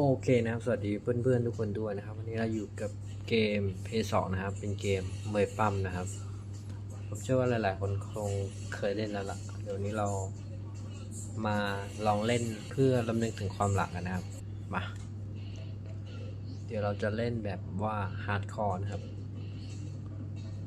โอเคนะครับ สวัสดีเพื่อนๆทุกคนด้วยนะครับ วันนี้เราอยู่กับเกม p 2นะครับ เป็นเกมเมยปั๊มนะครับ ผมเชื่อว่าหลายๆ คนคงเคยเล่นแล้วล่ะเดี๋ยวนี้เรามาลองเล่นเพื่อลำลึกถึงความหลังกันนะครับ มา เดี๋ยวเราจะเล่นแบบว่าฮาร์ดคอร์นะครับ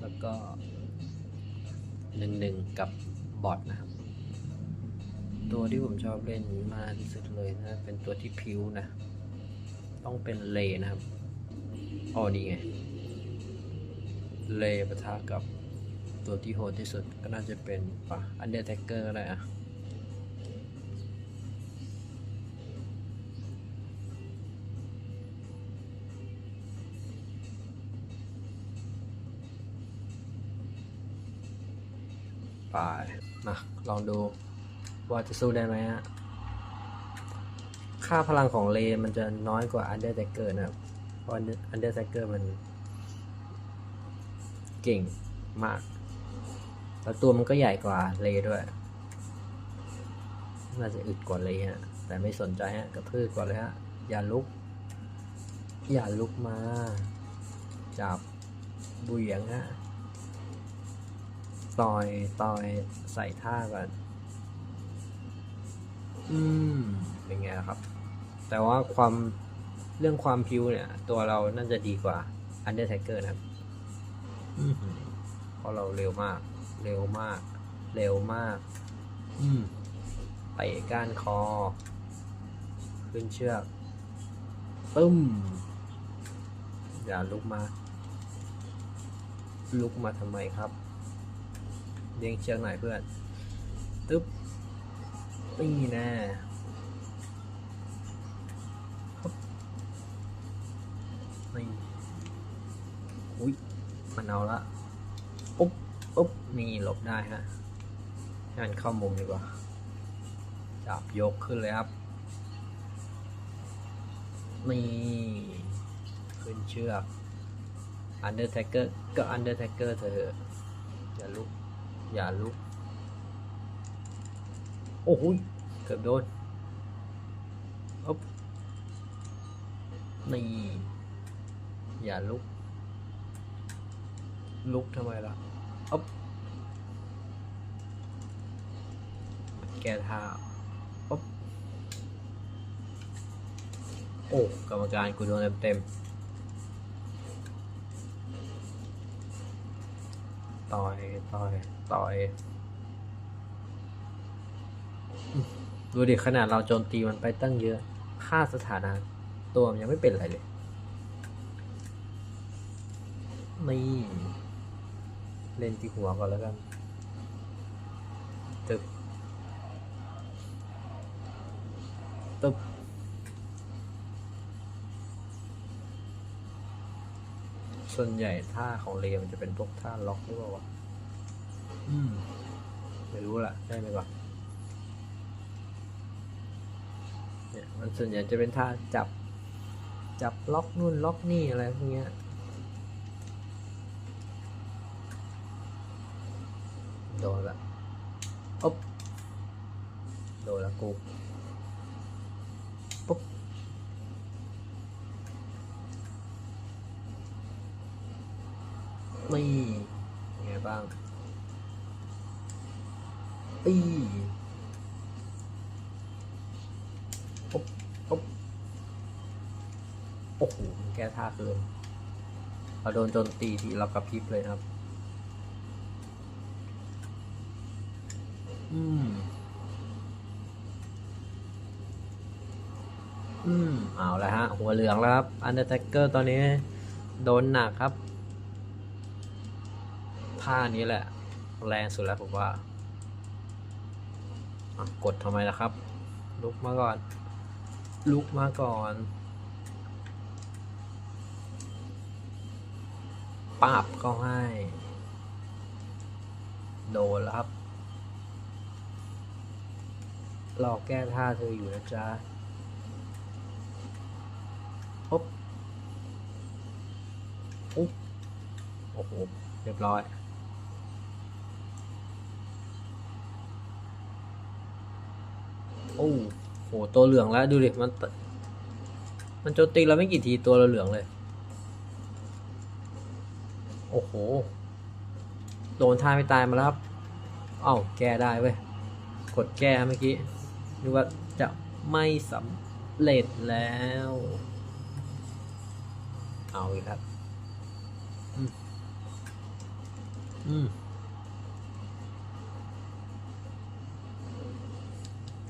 แล้วก็หนึ่งหนึ่งกับบอทนะครับ ตัวที่ผมชอบเล่นมากที่สุดเลยนะ เป็นตัวที่พิวนะ ต้องเป็นเลนะครับอ๋อนี่ไง เลปะทะกับตัวที่โหดที่สุดก็น่าจะเป็นปะอันเดอร์แทกเกอร์ก็ได้อะไปมาลองดูว่าจะสู้ได้ไหมฮะ ค่าพลังของเลมันจะน้อยกว่า Under t a g g e r นะครับ เพราะ Under t a g g e r มัน เก่งมาก แล้วตัวมันก็ใหญ่กว่าเลด้วย น่าจะอึดกว่าเลฮะ แต่ไม่สนใจฮะ กระพือก่อนเลยฮะ อย่าลุก อย่าลุกมา จับบุเหยียงฮะ ต่อยต่อยใส่ท่าก่อน อืม เป็นไงล่ะครับ แต่ว่าความเรื่องความพิวเนี่ย ตัวเราน่าจะดีกว่า Undertaker นะครับอื้อหือเพราะเราเร็วมาก เร็วมาก เร็วมาก อืมไปก้านคอ ขึ้นเชือกตึ้ม อย่าลุกมา ลุกมาทำไมครับเด้งเชือกหน่อยเพื่อน ตึ๊บนี่แน่ อุ้ยมันเอาละปุ๊บปุ๊บนี่หลบได้ฮะงานเข้ามุมดีกว่า จับยกขึ้นเลยครับนี่ขึ้นเชือก Undertaker ก็ Undertaker เธอะอย่าลุก อย่าลุก โอ้โหยเกือบโดนอ๊บนี่อย่าลุก ลุกทำไมล่ะอ๊บแกท่าอ๊บโอ้กรรมการกูโดนเต็มๆต่อยต่อยต่อยดูดิขนาดเราโจมตีมันไปตั้งเยอะค่าสถานะตัวมันยังไม่เป็นอะไรเลย นี่ เล่นที่หัวก่อนแล้วกัน ตึบ ตึบ ส่วนใหญ่ท่าของเรียมันจะเป็นพวกท่าล็อกหรือเปล่าวะ อืม ไม่รู้ล่ะ ได้ไหมวะเนี่ยมันส่วนใหญ่จะเป็นท่าจับ จับล็อกนู่นล็อกนี่อะไรพวกเนี้ย โดนละอ๊บโดนละกูปุ๊บนี่ไงบ้างปีปุ๊บปุ๊บโอ้โหแก้ท่าเกินเราโดนโจนตีทีเรากระพริบเลยครับ อืม อืม เอาแล้วฮะ หัวเหลืองแล้วครับ อันเดอร์ a ท k เกอร์ตอนนี้ โดนหนักครับ ท่านี้แหละ แรงสุดแล้วผมว่า กดทำไมล่ะครับ ลุกมาก่อน ลุกมาก่อนปาบเข้าให้ โดนแล้วครับ รอแก้ท่าเธออยู่นะจ๊ะปบปุ๊บโอ้โห เรียบร้อย โอ้โห ตัวเหลืองแล้ว ดูดิ มัน มันโจมตีเราไม่กี่ทีตัวเราเหลืองเลย โอ้โห โดนท่าไม่ตายมาแล้วครับ เอ้า แก้ได้เว้ย กดแก้เมื่อกี้ นึกว่าจะไม่สำเร็จแล้ว เอาอีกครับ อืม อืม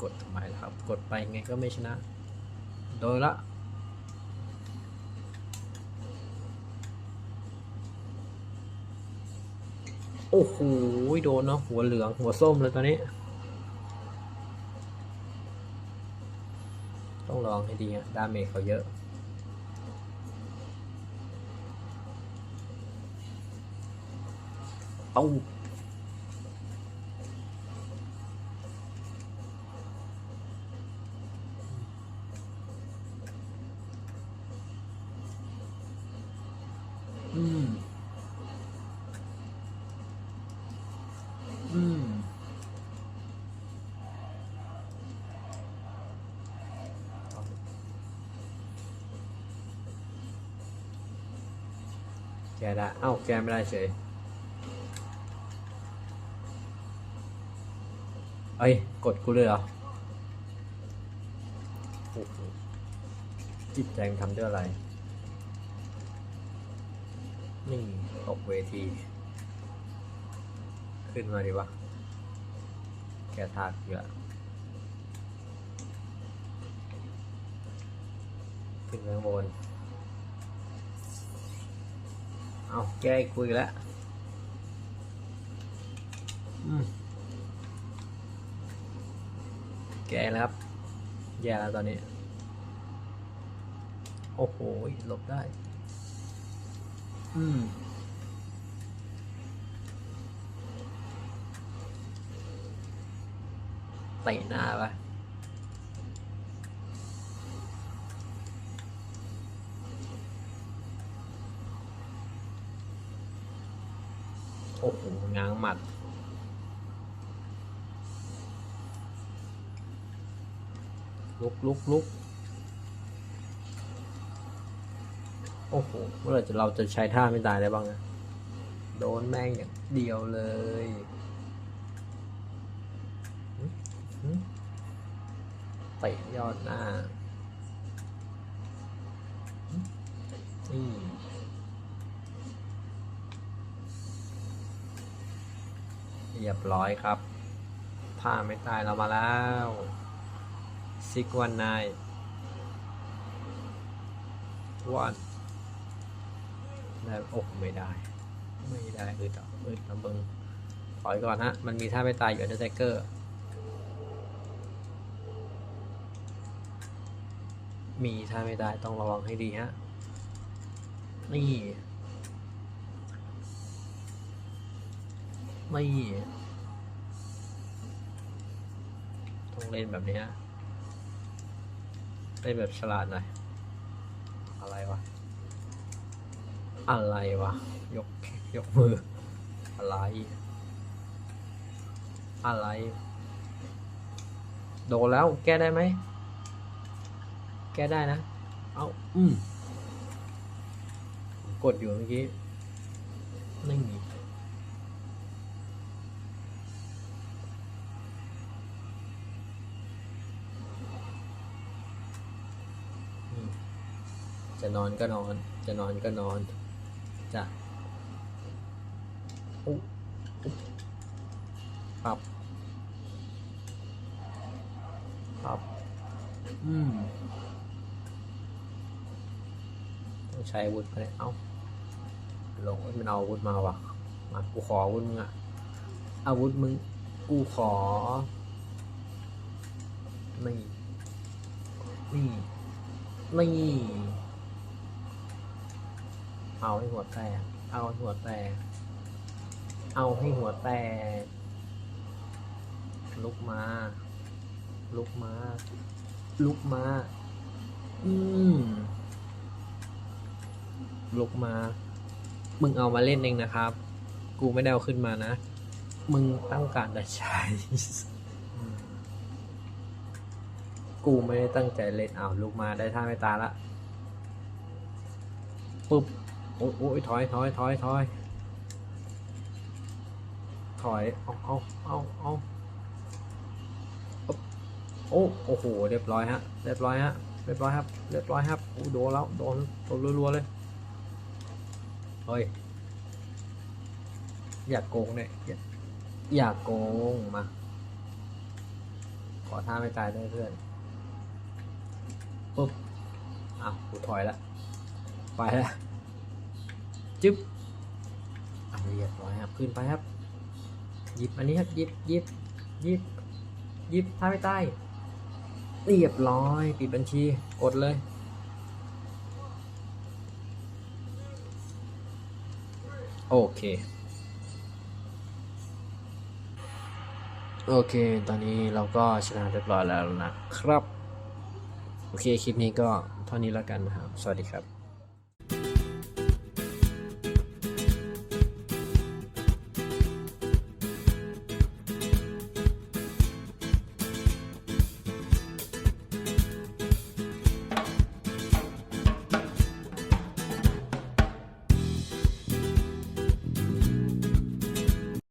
กดทำไมล่ะครับ กดไปไงก็ไม่ชนะ โดยละโอ้โห โดนเนาะหัวเหลืองหัวส้มเลยตอนนี้ ต้องลองให้ดีอะดาเมจเขาเยอะ เอา แกได้ เอ้าแกไม่ได้เฉยเอ้ย กดกูเลยเหรอจิตแจงทำด้วยอะไร นี่ตกเวที ขึ้นมาดีวะ แกทากเยอะขึ้นไปข้างบน เอาแกอีกคุยแล้วแกแล้วครับ แย่แล้วตอนนี้ โอ้โหหลบได้ อืมเตะหน้าไป อ้โหง้างหมัด ลุกลุกลุกโอ้โหเมื่อไรจะเราจะใช้ท่าไม่ตายได้บ้างนะ โดนแม่งอย่างเดียวเลยเตะยอดหน้านี่เรียบร้อยครับท่าไม่ตายเรามาแล้วซิกวันนายวันแล้วอ้ไม่ได้ ไม่ได้อึดอะอึดนะเบิงถอยก่อนฮะ มันมีท่าไม่ตายอยู่อันเดอร์แทกเกอร์ มีท่าไม่ตายต้องระวังให้ดีฮะ นี่ ไม่ต้องเล่นแบบนี้ฮะเล่นแบบฉลาดหน่อยอะไรวะ อะไรวะ ยกยกมือ อะไร อะไร โดนแล้วแก้ได้ไหม แก้ได้นะ เอาอืมกดอยู่เมื่อกี้ ไม่มี อืม จะนอนก็นอน จะนอนก็นอนจะปรับปรับอืมต้องใช้อาวุธไปเอ้าลงมันเอาอาวุธมาวะมากูขออาวุธมึงอะอาวุธมึงกูขอนี่นี่นี่ เอาให้หัวแตก เอาให้หัวแตก เอาให้หัวแตก ลุกมา ลุกมา ลุกมา อืมลุกมา มึงเอามาเล่นเองนะครับ กูไม่ได้เอาขึ้นมานะ มึงต้องการจะใช้ กูไม่ได้ตั้งใจเล่นเอาลุกมาได้ท่าไม่ตาละปุ๊บ โอ้ยโอ้ยถอยถอยถอยถอยถอยเอาเอาเอาเอาปุ๊บโอ้โอ้โหเรียบร้อยฮะเรียบร้อยฮะเรียบร้อยครับเรียบร้อยครับโอ้โดนแล้วโดนโดนรัวๆเลยเฮ้ยอย่าโกงเนี่ยอยาอย่าโกงมา ขอท่าไม่ตายได้เพื่อนปุ๊บอ้าวกูถอยละไปละ จึ๊บอะเรียบร้อยครับขึ้นไปครับ หยิบอันนี้ครับหยิบหยิบหยิบหยิบท่าไม่ตายเรียบร้อยปิดบัญชีกดเลย โอเค โอเค ตอนนี้เราก็ชนะเรียบร้อยแล้วนะครับ โอเค คลิปนี้ก็เท่านี้แล้วกันนะครับ สวัสดีครับ